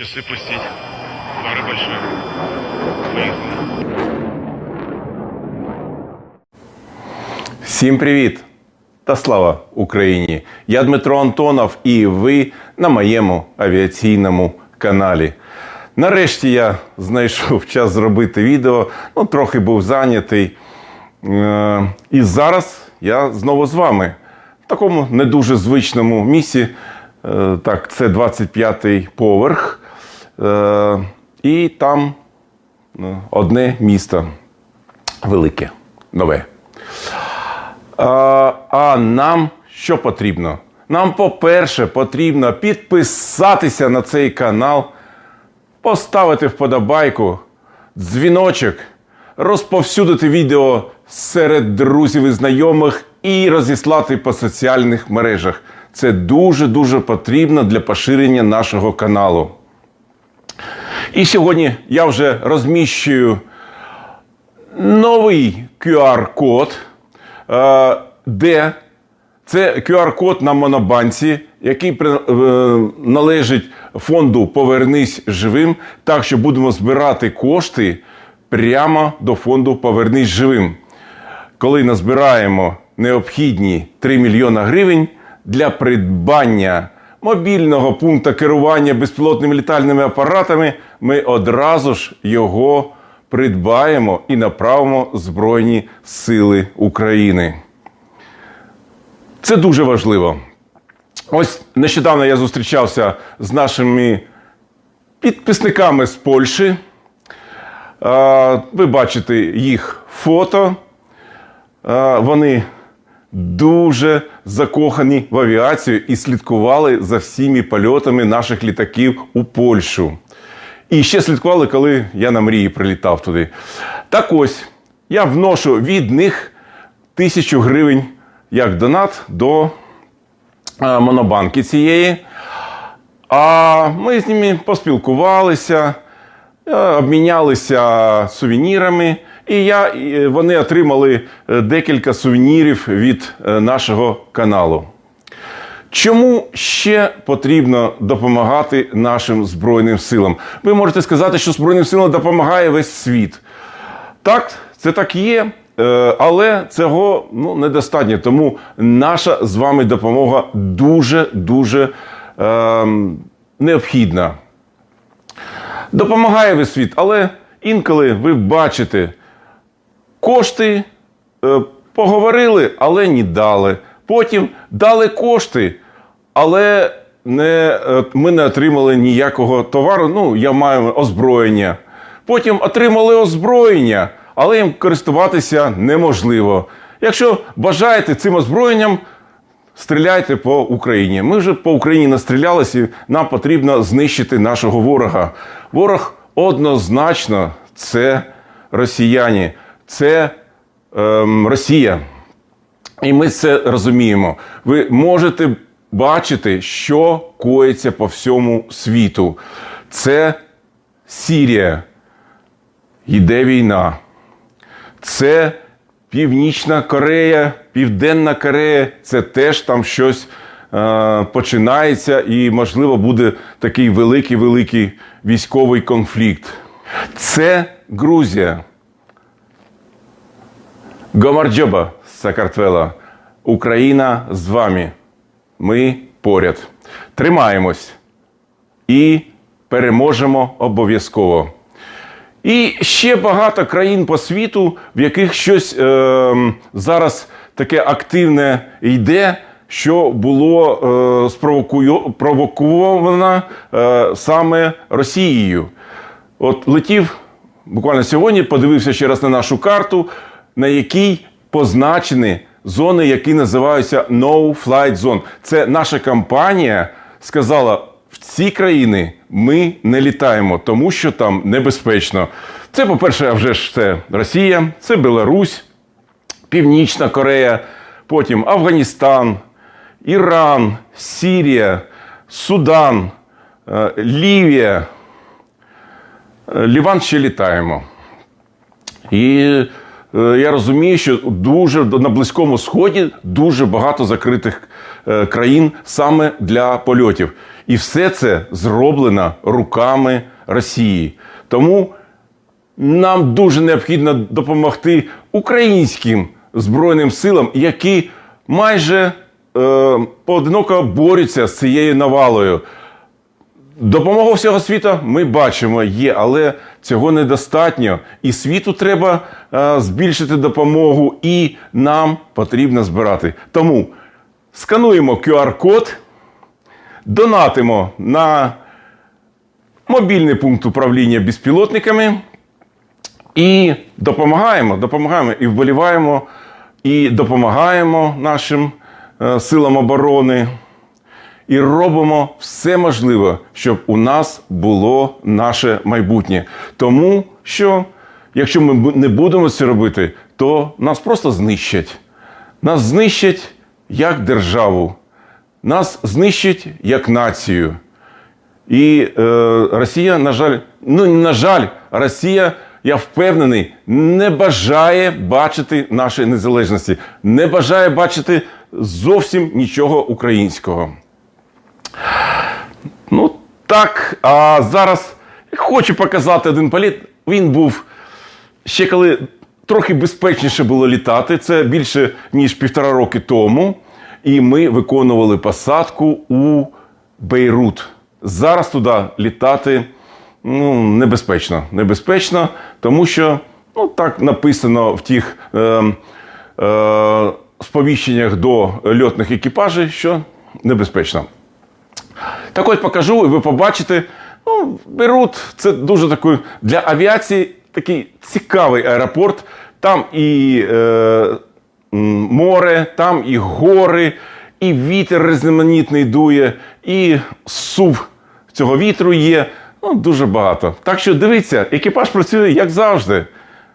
Часы пустить. Пара большая. Поехали. Всім привіт та слава Україні! Я Дмитро Антонов і ви на моєму авіаційному каналі. Нарешті я знайшов час зробити відео, ну трохи був зайнятий. Е, І зараз я знову з вами в такому не дуже звичному місці. Е, Так, це 25-й поверх. Е, І там е, одне місто велике, нове. А, а нам що потрібно? Нам, по-перше, потрібно підписатися на цей канал, поставити вподобайку, дзвіночок, розповсюдити відео серед друзів і знайомих і розіслати по соціальних мережах. Це дуже-дуже потрібно для поширення нашого каналу. І сьогодні я вже розміщую новий QR-код, е, де це QR-код на монобанці, який е, належить фонду Повернись живим, так що будемо збирати кошти прямо до фонду Повернись живим. Коли назбираємо необхідні 3 мільйона гривень для придбання мобільного пункту керування безпілотними літальними апаратами, ми одразу ж його придбаємо і направимо Збройні Сили України. Це дуже важливо. Ось нещодавно я зустрічався з нашими підписниками з Польщі. Ви бачите їх фото. Вони дуже закохані в авіацію і слідкували за всіми польотами наших літаків у Польщу. І ще слідкували, коли я на мрії прилітав туди. Так ось, я вношу від них тисячу гривень як донат до монобанки цієї. А ми з ними поспілкувалися, е, обмінялися сувенірами, і я, і вони отримали е, декілька сувенірів від е, нашого каналу. Чому ще потрібно допомагати нашим Збройним силам? Ви можете сказати, що Збройним силам допомагає весь світ. Так, це так є, е, але цього ну, недостатньо. Тому наша з вами допомога дуже-дуже е, необхідна. Допомагає весь світ, але інколи ви бачите кошти, е, поговорили, але не дали. Потім дали кошти, але не, е, ми не отримали ніякого товару. Ну, я маю озброєння. Потім отримали озброєння, але їм користуватися неможливо. Якщо бажаєте цим озброєнням, стріляйте по Україні. Ми вже по Україні настрілялися, нам потрібно знищити нашого ворога. Ворог однозначно це росіяни, це ем, Росія. І ми це розуміємо. Ви можете бачити, що коїться по всьому світу. Це Сірія. Йде війна. Це Північна Корея, Південна Корея. Це теж там щось е, починається, і, можливо, буде такий великий-великий військовий конфлікт. Це Грузія. Гомарджоба Сакартвела. Україна з вами. Ми поряд. Тримаємось і переможемо обов'язково. І ще багато країн по світу, в яких щось е, зараз таке активне йде, що було е, спровокую- провоковано е, саме Росією. От летів буквально сьогодні, подивився ще раз на нашу карту, на якій позначені зони, які називаються No Flight Zone. Це наша компанія сказала. В ці країни ми не літаємо, тому що там небезпечно. Це, по-перше, вже ж це Росія, це Білорусь, Північна Корея, потім Афганістан, Іран, Сірія, Судан, е, Лівія. Е, Ліван ще літаємо. І я розумію, що дуже на Близькому Сході дуже багато закритих е, країн саме для польотів. І все це зроблено руками Росії. Тому нам дуже необхідно допомогти українським збройним силам, які майже е, поодиноко борються з цією навалою. Допомога всього світу ми бачимо, є, але цього недостатньо. І світу треба е, збільшити допомогу, і нам потрібно збирати. Тому скануємо QR-код, донатимо на мобільний пункт управління безпілотниками і допомагаємо, допомагаємо і вболіваємо, і допомагаємо нашим е, силам оборони. І робимо все можливе, щоб у нас було наше майбутнє. Тому що, якщо ми не будемо це робити, то нас просто знищать. Нас знищать як державу, нас знищать як націю. І е, Росія, на жаль, ну на жаль, Росія, я впевнений, не бажає бачити нашої незалежності, не бажає бачити зовсім нічого українського. Ну так, а зараз хочу показати один політ. Він був ще коли трохи безпечніше було літати. Це більше ніж півтора роки тому. І ми виконували посадку у Бейрут. Зараз туди літати ну, небезпечно. Небезпечно, тому що ну, так написано в тих е, е, сповіщеннях до льотних екіпажів, що небезпечно. Так ось покажу, і ви побачите. Ну, Берут це дуже такий для авіації такий цікавий аеропорт. Там і е, море, там і гори, і вітер різноманітний дує, і сув цього вітру є. Ну, дуже багато. Так що дивіться, екіпаж працює як завжди.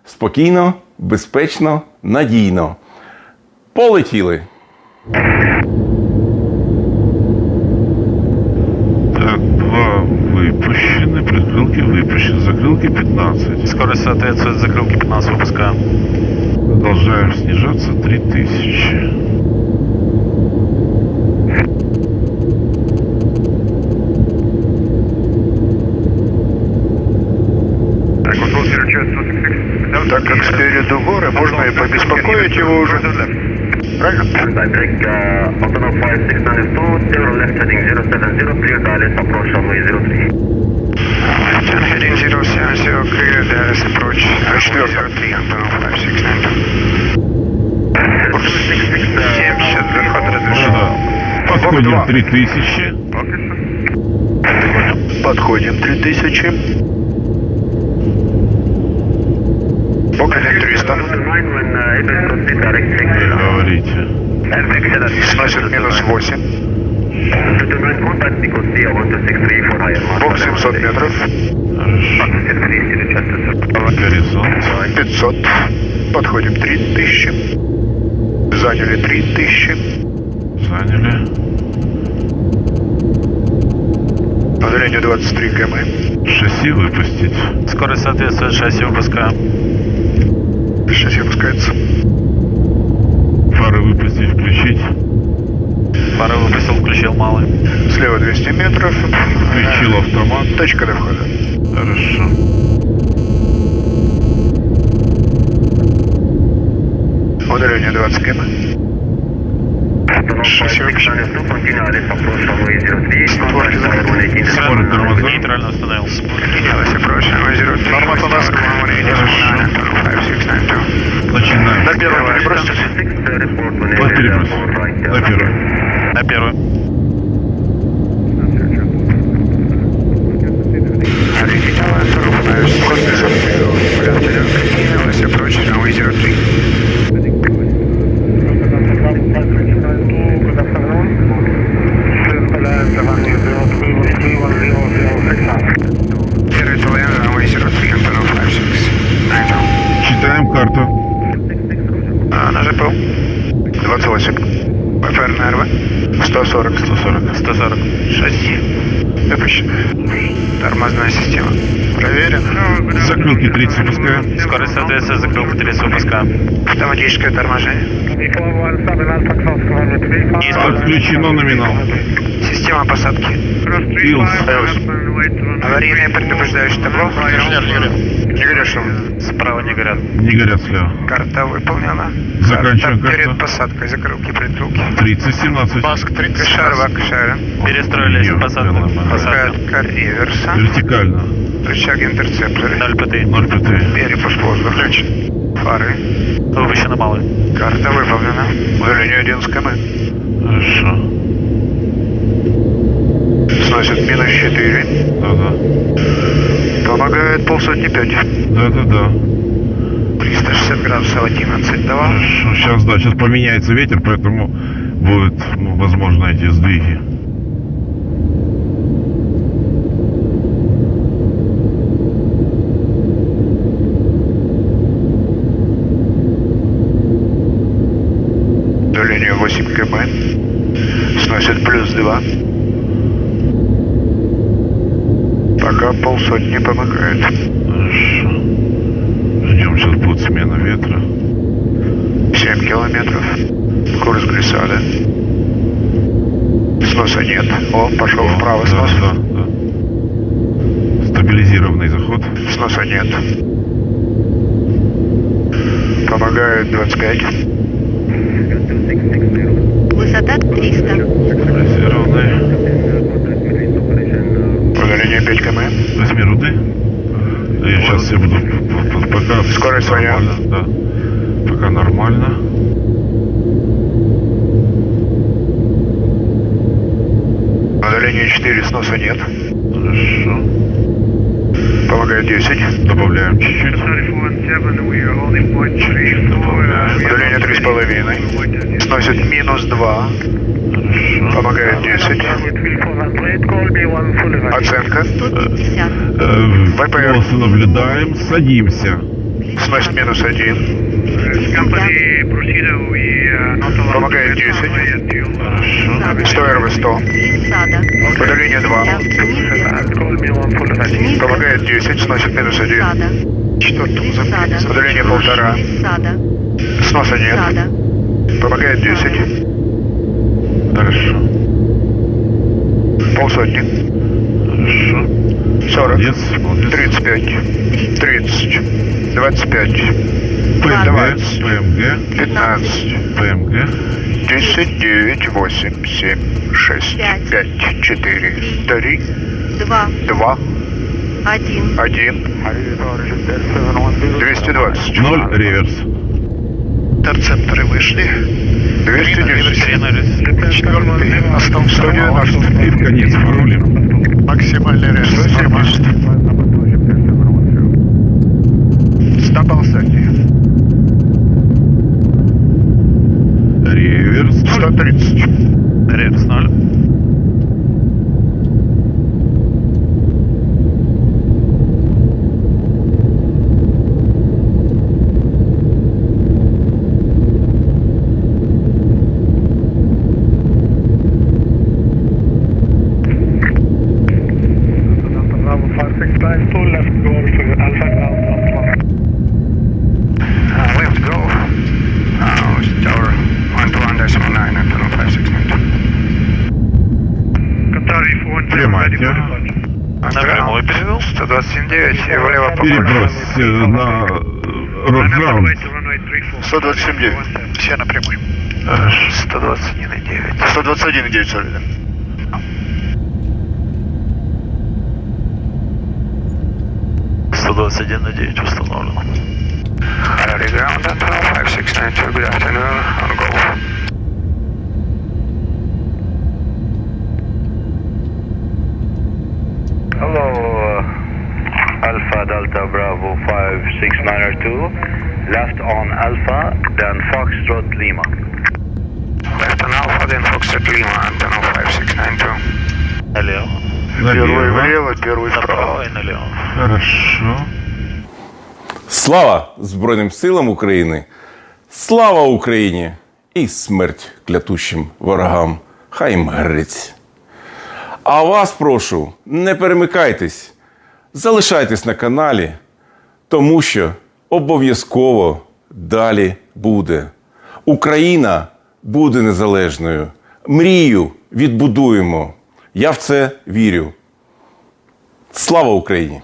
Спокійно, безпечно, надійно. Полетіли. прикрылки выпущены, закрылки 15. Скорость соответствует закрылке 15 выпускаем. Продолжаем снижаться 3000. Ну, так как спереду горы, можно и побеспокоить его уже. Правильно? Echo clear, that is approach. Восьмерка. 70, захват разрешен. Подходим 3000. Подходим 3000. Покажем 300. Говорите. Сносит минус 8. 229 contact, Nicosia 1263 for higher mark. Бок 700 метров. Горизонт. 500. Подходим 3000. Заняли 3000. Заняли. Удаление 23 км. Шасси выпустить. Скорость соответствует шасси выпускаем. Шасси опускается. Фары выпустить, включить. Пара выпустил, включил малый. Слева 200 метров. Включил автомат. Точка до входа. Хорошо. Удаление 20 км. Створки закрыты. Сферы тормоза. Нейтрально approach. Норма Тонаск. Начинаем. На первом перебросьте. На переброс. На первый. На первый. 140. 140. 140. Шасси. Выпущено. Тормозная система. Проверено. Закрылки 30 выпускаем. Скорость соответствует закрылке 30 выпускаем. Автоматическое торможение. Отключено номинал. Система посадки. Илс. Аварийное предупреждающее табло. Не горят шум. Справа не горят. Не горят слева. Карта выполнена. Заканчиваем Карта перед посадкой. Закрылки, притулки. 30, 17. Вакшара. Перестроились Нет, посадку. Посадка. Реверса. Вертикально. Рычаг интерцептора. 0 ПТ. 0 ПТ. Перепуск воздуха. Фары. Выпущено малый. Карта выполнена. Удаление 11 км. Хорошо. Сносит минус 4. Да-да. Помогает полсотни 5. Да-да-да. 360 градусов 11. 2. Хорошо. Сейчас, да, сейчас поменяется ветер, поэтому возможно, эти сдвиги. Удаление 8 км. Сносит плюс 2. Пока полсотни помогает. Хорошо. Ждем, сейчас будет смена ветра. 7 километров. Курс глиссада. Сноса нет. О, пошел вправо да, снос. да, да. Стабилизированный заход. Сноса нет. Помогает 25. Высота 300. Стабилизированный. Удаление 5 км. Возьми руды. Я сейчас я буду пока Скорость своя. да. Пока нормально. Удаление 4. Сноса нет. Хорошо. Помогает 10. Добавляем чуть-чуть. Удаление 3,5. Сносит минус 2. Хорошо. Помогает 10. Оценка. 150. Э, ВПР. Наблюдаем. Садимся. Сносит минус 1. Помогает 10. 100РВ-100. Подаю линию 2. Помогает 10, сносит минус 1. Четвертому запрет. Подаю полтора. Сноса нет. Помогает 10. Хорошо. Полсотни. Хорошо. 40. 35. 30. 25. 15, ПМГ, 15, ПМГ, 10, 9, 8, 7, 6, Пять. 5, 4, 3, два, 2, один, 1, 220. 0, реверс. Торцепторы вышли. 210. Четвертый. Остался 190. И в конец, рулим. Максимальный режим. Нормально. Стабл. 30. Репс 0. На прямой перевел? 127.9, влево по Перебрось э, на э, Ротграунд. 127.9. Все на прямой. 121.9. 121.9, сори, один на девять установлено. Ready ground, 569, good afternoon, on go. Hello, uh, Alpha Delta Bravo 5692. Left on Alpha, then Foxtrot Lima. Left on Alpha, then Foxtrot Lima, Antonov 5692. Налево. Первый влево, первый. Направо и налево. Хорошо. Слава Збройним силам України! Слава Україні! І смерть клятущим ворогам! Хай їм грець! А вас прошу, не перемикайтесь. залишайтесь на каналі, тому що обов'язково далі буде. Україна буде незалежною. Мрію відбудуємо. Я в це вірю. Слава Україні!